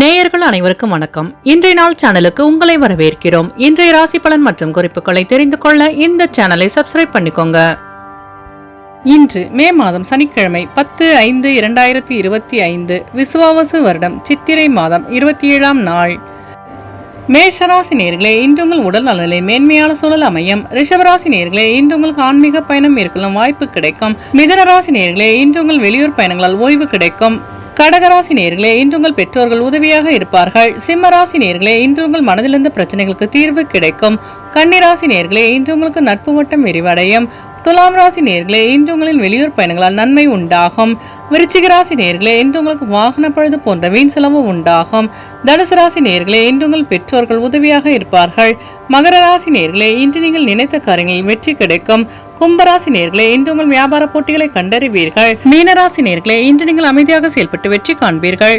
நேயர்கள் அனைவருக்கும் வணக்கம். இன்றைய நாள் சேனலுக்கு உங்களை வரவேற்கிறோம். இன்றைய ராசி பலன் மற்றும் குறிப்புகளை தெரிந்து கொள்ள இந்த சேனலை சப்ஸ்கிரைப் பண்ணிக்கோங்க. இன்று மே மாதம் சனிக்கிழமை பத்து ஐந்து இரண்டாயிரத்தி இருபத்தி ஐந்து விசுவாவசு வருடம் சித்திரை மாதம் இருபத்தி ஏழாம் நாள். மேஷராசி நேர்களே இன்று உங்கள் உடல் நலனிலே மேன்மையான சூழல் அமையும். ரிஷபராசி நேர்களே இன்று உங்களுக்கு ஆன்மீக பயணம் மேற்கொள்ளும் வாய்ப்பு கிடைக்கும். மிதனராசி நேர்களே இன்று உங்கள் வெளியூர் பயணங்களால் ஓய்வு கிடைக்கும். கடகராசி நேர்களே இன்று உங்கள் பெற்றோர்கள் உதவியாக இருப்பார்கள். சிம்மராசி நேர்களே இன்று உங்கள் மனதிலிருந்த பிரச்சனைகளுக்கு தீர்வு கிடைக்கும். கன்னிராசி நேர்களே இன்று உங்களுக்கு நட்பு வட்டம் விரிவடையும். துலாம் ராசி நேர்களே இன்று உங்களின் வெளியூர் பயணங்களால் நன்மை உண்டாகும். விருச்சிக ராசி நேர்களே இன்று உங்களுக்கு வாகன பழுது போன்ற வீண் செலவு உண்டாகும். தனுசு ராசி நேர்களே இன்று உங்கள் பெற்றோர்கள் உதவியாக இருப்பார்கள். மகர ராசி நேர்களே இன்று நீங்கள் நினைத்த காரியங்களில் வெற்றி கிடைக்கும். கும்பராசி நேர்களே இன்று உங்கள் வியாபார போட்டிகளை கண்டறிவீர்கள். மீனராசி நேர்களே இன்று நீங்கள் அமைதியாக செயல்பட்டு வெற்றி காண்பீர்கள்.